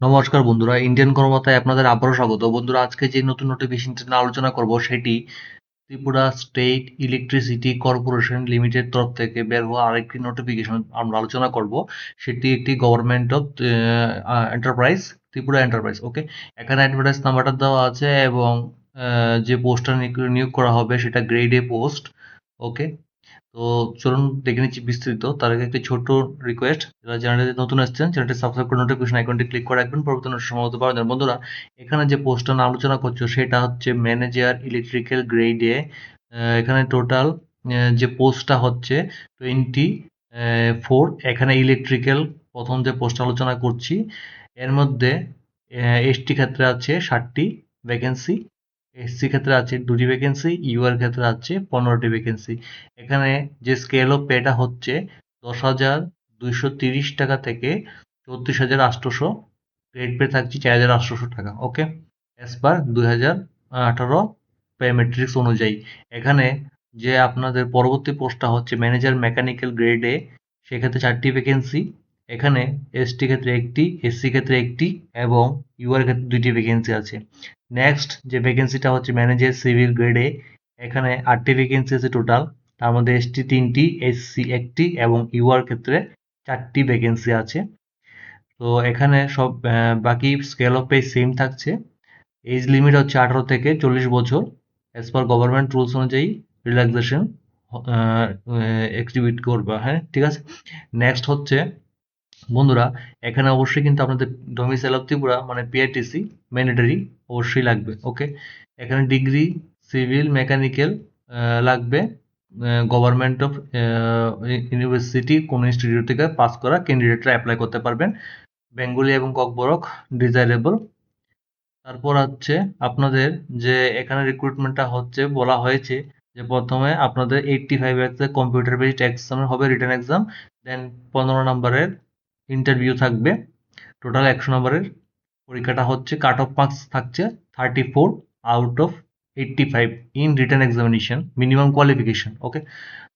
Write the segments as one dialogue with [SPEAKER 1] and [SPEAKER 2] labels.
[SPEAKER 1] নমস্কার বন্ধুরা ইন্ডিয়ান কর্মতায় আপনাদের আবারও স্বাগত। বন্ধুরা, আজকে যে নতুন নোটিফিকেশনটি নিয়ে আলোচনা করব সেটি Tripura state electricity corporation limited তরফ থেকে বের হওয়া আরেকটি নোটিফিকেশন আমরা আলোচনা করব। সেটি একটি government of enterprise Tripura enterprise okay এখানে অ্যাডভার্টাইজ নাম্বারটা দেওয়া আছে এবং যে পোস্টটা নিয়োগ করা হবে সেটা গ্রেড এ পোস্ট ওকে তো চলুন দেখে নিচ্ছি বিস্তারিত। তার আগে একটি ছোট রিকোয়েস্ট যারা চ্যানেলে নতুন আসছেন চ্যানেলটি সাবস্ক্রাইব করে নোটিফিকেশন আইকনটি ক্লিক করে রাখবেন। পরবর্তী হতে পারবেন বন্ধুরা, এখানে যে পোস্টটা আলোচনা করছ, সেটা হচ্ছে ম্যানেজার ইলেকট্রিক্যাল গ্রেডে এখানে টোটাল যে পোস্টটা হচ্ছে টোয়েন্টি ফোর এখানে ইলেকট্রিক্যাল প্রথম যে পোস্ট আলোচনা করছি, এর মধ্যে এসটি ক্ষেত্রে আছে ষাটটি ভ্যাকেন্সি এসসি ক্ষেত্রে আছে দুটি ভ্যাকেন্সি ইউআর ক্ষেত্রে আছে পনেরোটি ভ্যাকেন্সি এখানে যে স্কেল অফ পেটা হচ্ছে দশ হাজার দুইশো তিরিশ টাকা থেকে চৌত্রিশ হাজার আটশোশো গ্রেড পে থাকছে চার হাজার আটশোশো টাকা ওকে অ্যাজ পার দুই হাজার আঠারো পে মেট্রিক্স অনুযায়ী। এখানে যে আপনাদের পরবর্তী পোস্টটা হচ্ছে ম্যানেজার মেকানিক্যাল গ্রেডে সেক্ষেত্রে চারটি ভ্যাকেন্সি এখানে এসটি ক্ষেত্রে একটি এসসি ক্ষেত্রে একটি এবং ইউআর ক্ষেত্রে দুইটি ভ্যাকেন্সি আছে। নেক্সট যে ভ্যাকেন্সিটা হচ্ছে ম্যানেজার সিভিল গ্রেডে এখানে আটটি ভ্যাকেন্সি আছে টোটাল তার মধ্যে এসটি তিনটি এসসি একটি এবং ইউআর ক্ষেত্রে চারটি ভ্যাকেন্সি আছে। তো এখানে সব বাকি স্কেল অফ পে সেম থাকছে। এজ লিমিট হচ্ছে আঠারো থেকে চল্লিশ বছর। অ্যাজ পার গভর্নমেন্ট রুলস অনুযায়ী রিল্যাক্সেশন এক্সিবিট করবে হ্যাঁ ঠিক আছে? নেক্সট হচ্ছে বন্ধুরা, এখানে অবশ্যই কিন্তু আপনাদের ডোমিসাইল অফ ত্রিপুরা মানে পিআরটিসি ম্যান্ডেটারি অবশ্যই লাগবে ওকে এখানে ডিগ্রি সিভিল মেকানিক্যাল লাগবে গভর্নমেন্ট অফ ইউনিভার্সিটি কোন ইনস্টিটিউট থেকে পাস করা ক্যান্ডিডেটরা অ্যাপ্লাই করতে পারবেন। বেঙ্গলি এবং ককবরক ডিজাইরেবল তারপর হচ্ছে আপনাদের যে এখানে রিক্রুটমেন্টটা হচ্ছে, বলা হয়েছে যে প্রথমে আপনাদের eighty five computer based exam হবে রিটার্ন এক্সাম দেন পনেরো নম্বরের ইন্টারভিউ থাকবে। টোটাল একশো নম্বরের পরীক্ষাটা হচ্ছে কাট অফ মার্কস থাকছে thirty four out of eighty five in written examination minimum qualification okay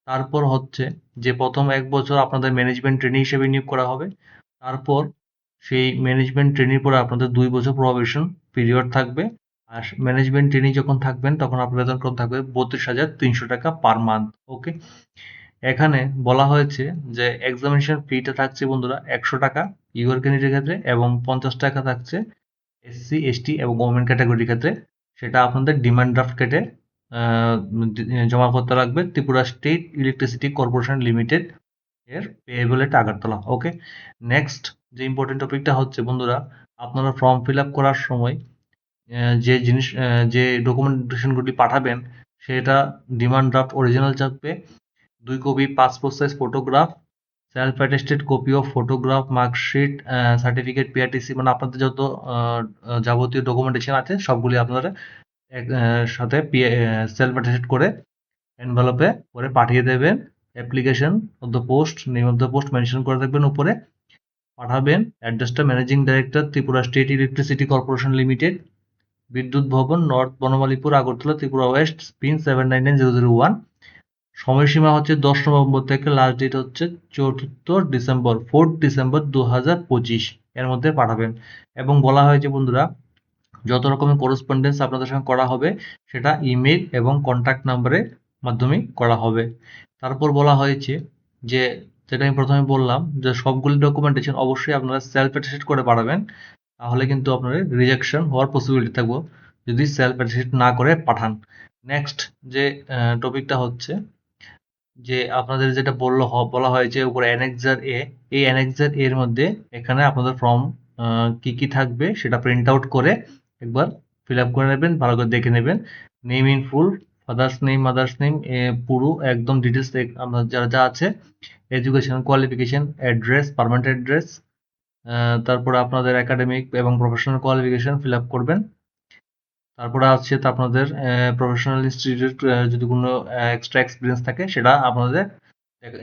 [SPEAKER 1] তারপর হচ্ছে, যে প্রথম এক বছর আপনাদের ম্যানেজমেন্ট ট্রেনিং হিসেবে নিয়োগ করা হবে, তারপর সেই ম্যানেজমেন্ট ট্রেনিং পরে আপনাদের দুই বছর প্রবেশন পিরিয়ড থাকবে। আর ম্যানেজমেন্ট ট্রেনিং যখন থাকবেন, তখন আপনার বেতন কম থাকবে বত্রিশ হাজার তিনশো টাকা পার মান্থ ওকে এখানে বলা হয়েছে যে এক্সামিনেশন ফিটা থাকছে বন্ধুরা একশো টাকা ইউআর ক্যান্ডিডেটের ক্ষেত্রে, এবং পঞ্চাশ টাকা থাকছে এসসি এসটি এবং গভর্নমেন্ট ক্যাটাগরির ক্ষেত্রে। সেটা আপনাদের ডিমান্ড ড্রাফট কেটে জমা করতে লাগবে। Tripura state electricity corporation limited এর payable at Agartala okay next যে ইম্পর্টেন্ট টপিকটা হচ্ছে বন্ধুরা, আপনারা ফর্ম ফিল আপ করার সময় যে জিনিস যে ডকুমেন্টেশনগুলি পাঠাবেন, সেটা ডিমান্ড ড্রাফট অরিজিনাল চাপবে দুই copy passport size photograph self attested copy of photograph marksheet certificate PRTC মানে আপনাদের যত যাবতীয় ডকুমেন্টেশন আছে সবগুলি আপনারা এক, সাথে সেলফ অ্যাটেস্টেড করে এনভেলপে করে পাঠিয়ে দেবেন। Application of the post name of the post mention করে থাকবেন উপরে। পাঠাবেন। অ্যাড্রেসটা managing director Tripura state electricity corporation limited Bidyut Bhavan north Banamalipur Agartala Tripura west pin seven nine nine zero zero one সময়সীমা হচ্ছে দশ নভেম্বর থেকে last date হচ্ছে চতুর্থ ডিসেম্বর ফোর্থ ডিসেম্বর দু হাজার পঁচিশ। এর মধ্যে পাঠাবেন। এবং বলা হয়েছে বন্ধুরা, যত রকমের করসপন্ডেন্স আপনাদের সঙ্গে করা হবে, সেটা ইমেল এবং কন্ট্যাক্ট নাম্বারের মাধ্যমে করা হবে। তারপর বলা হয়েছে যে, যেটা আমি প্রথমে বললাম, যে সবগুলি ডকুমেন্টেশন অবশ্যই আপনারা সেলফ অ্যাটেস্টেড করে পাঠাবেন, তাহলে কিন্তু আপনাদের রিজেকশন হওয়ার পসিবিলিটি থাকবে। যদি সেলফ অ্যাটেস্টেড না করে পাঠান। নেক্সট যে টপিকটা হচ্ছে যে আপনাদের যেটা বলল বলা হয়েছে উপরে অ্যানেক্সার এ এই অ্যানেক্সার এর মধ্যে এখানে আপনাদের ফর্ম কি কি থাকবে সেটা প্রিন্ট আউট করে একবার ফিল আপ করে নেবেন, ভালো করে দেখে নেবেন। Name in full father's name mother's name পুরো একদম ডিটেলস আপনার যারা, যা আছে education qualification address permanent address তারপরে আপনাদের একাডেমিক এবং প্রফেশনাল কোয়ালিফিকেশন ফিল আপ করবেন। তারপরে আছে তো আপনাদের প্রফেশনাল ইনস্টিটিউট যদি কোনো এক্সট্রা এক্সপিরিয়েন্স থাকে, সেটা আপনাদের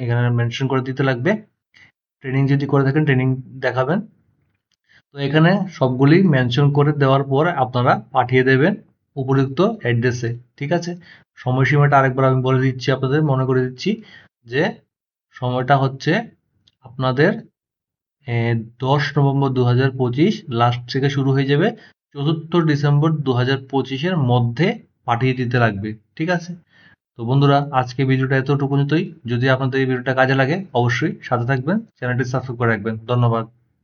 [SPEAKER 1] এখানে মেনশন করে দিতে লাগবে। ট্রেনিং যদি করে থাকেন ট্রেনিং দেখাবেন। তো এখানে সবগুলি মেনশন করে দেওয়ার পর আপনারা পাঠিয়ে দেবেন উপযুক্ত অ্যাড্রেসে ঠিক আছে? সময়সীমাটা আরেকবার আমি বলে দিচ্ছি আপনাদের, মনে করে দিচ্ছি যে সময়টা হচ্ছে আপনাদের দশ নভেম্বর দু হাজার পঁচিশ লাস্ট থেকে শুরু হয়ে যাবে চতুর্থ ডিসেম্বর দু হাজার পঁচিশের মধ্যে পাঠিয়ে দিতে লাগবে, ঠিক আছে? তো বন্ধুরা, আজকে ভিডিওটা এতটুকুনিতেই। যদি আপনাদের এই ভিডিওটা কাজে লাগে, অবশ্যই সাথে থাকবেন, চ্যানেলটি সাবস্ক্রাইব করে রাখবেন। ধন্যবাদ।